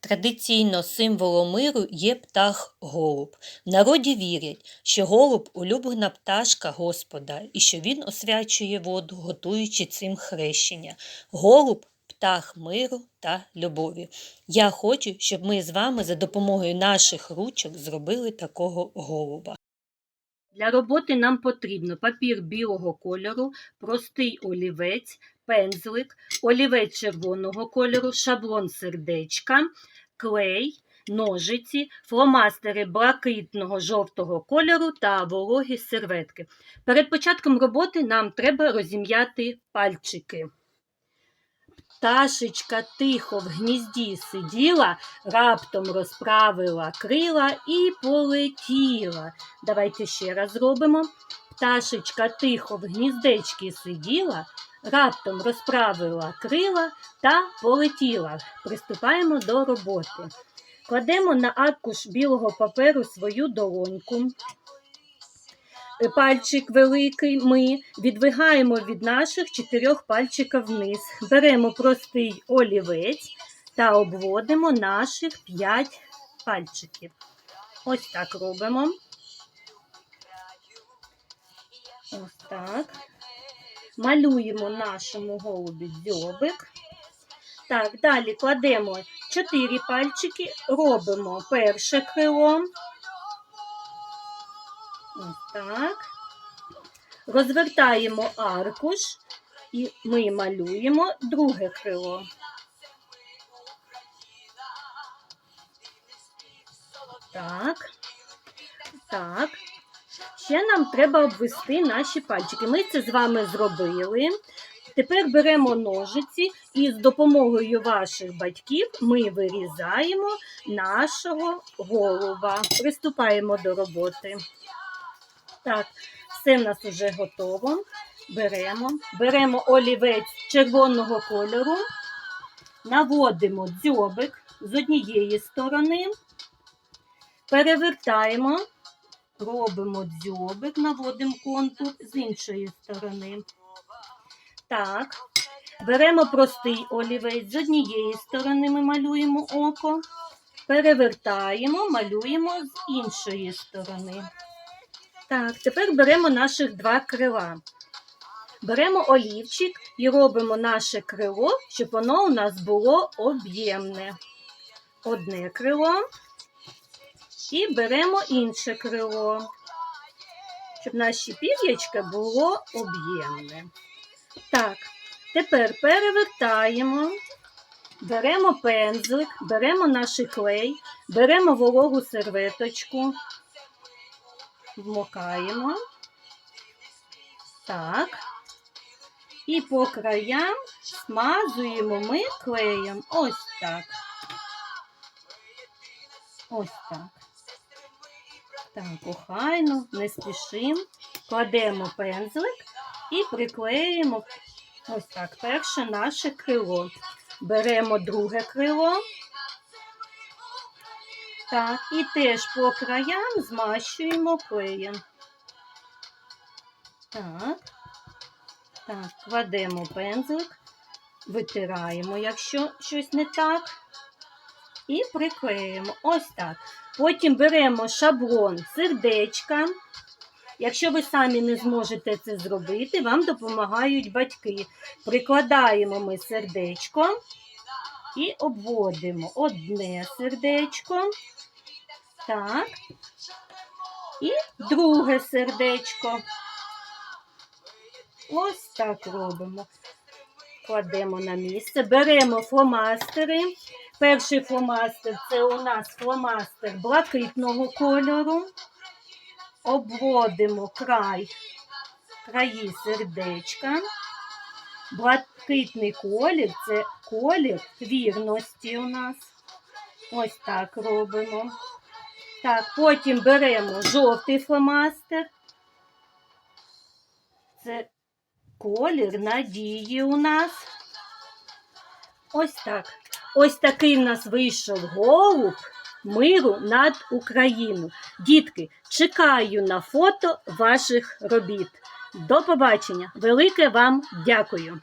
Традиційно символом миру є птах голуб. В народі вірять, що голуб улюблена пташка Господа і що він освячує воду, готуючи цим хрещення. Голуб птах миру та любові. Я хочу, щоб ми з вами за допомогою наших ручок зробили такого голуба. Для роботи нам потрібно папір білого кольору, простий олівець, пензлик, олівець червоного кольору, шаблон сердечка, клей, ножиці, фломастери блакитного жовтого кольору та вологі серветки. Перед початком роботи нам треба розім'яти пальчики. Пташечка тихо в гнізді сиділа, раптом розправила крила і полетіла. Давайте ще раз зробимо. Пташечка тихо в гніздечці сиділа, раптом розправила крила та полетіла. Приступаємо до роботи. Кладемо на аркуш білого паперу свою долоньку. Пальчик великий ми відвигаємо від наших чотирьох пальчиків вниз. Беремо простий олівець та обводимо наших п'ять пальчиків. Ось так робимо. Ось так. Малюємо нашому голубі дзьобик. Так, далі кладемо чотири пальчики, робимо перше крило. Ось так. Розвертаємо аркуш і ми малюємо друге крило. Так. Так. Ще нам треба обвести наші пальчики. Ми це з вами зробили. Тепер беремо ножиці і з допомогою ваших батьків ми вирізаємо нашого голуба. Приступаємо до роботи. Так, все в нас вже готово. Беремо, беремо олівець червоного кольору, наводимо дзьобик з однієї сторони, перевертаємо, робимо дзьобик, наводимо контур з іншої сторони. Так, беремо простий олівець з однієї сторони, ми малюємо око, перевертаємо, малюємо з іншої сторони. Так, тепер беремо наших два крила. Беремо олівчик і робимо наше крило, щоб воно у нас було об'ємне. Одне крило і беремо інше крило, щоб наші пір'ячка було об'ємне. Так, тепер перевертаємо, беремо пензлик, беремо наш клей, беремо вологу серветочку, вмокаємо. Так. І по краям смазуємо ми клеєм. Ось так. Ось так. Так, охайно, не спішимо. Кладемо пензлик і приклеїмо ось так перше наше крило. Беремо друге крило. Так, і теж по краям змащуємо клеєм. Так. Так, кладемо пензлик, витираємо, якщо щось не так. І приклеїмо. Ось так. Потім беремо шаблон сердечка. Якщо ви самі не зможете це зробити, вам допомагають батьки. Прикладаємо ми сердечко і обводимо одне сердечко. Так. І друге сердечко. Ось так робимо. Кладемо на місце, беремо фломастери. Перший фломастер це у нас фломастер блакитного кольору. Обводимо край, краї сердечка. Блакитний колір це колір вірності у нас. Ось так робимо. Так, потім беремо жовтий фломастер. Це колір надії у нас. Ось так. Ось такий в нас вийшов голуб миру над Україну. Дітки, чекаю на фото ваших робіт. До побачення. Велике вам дякую.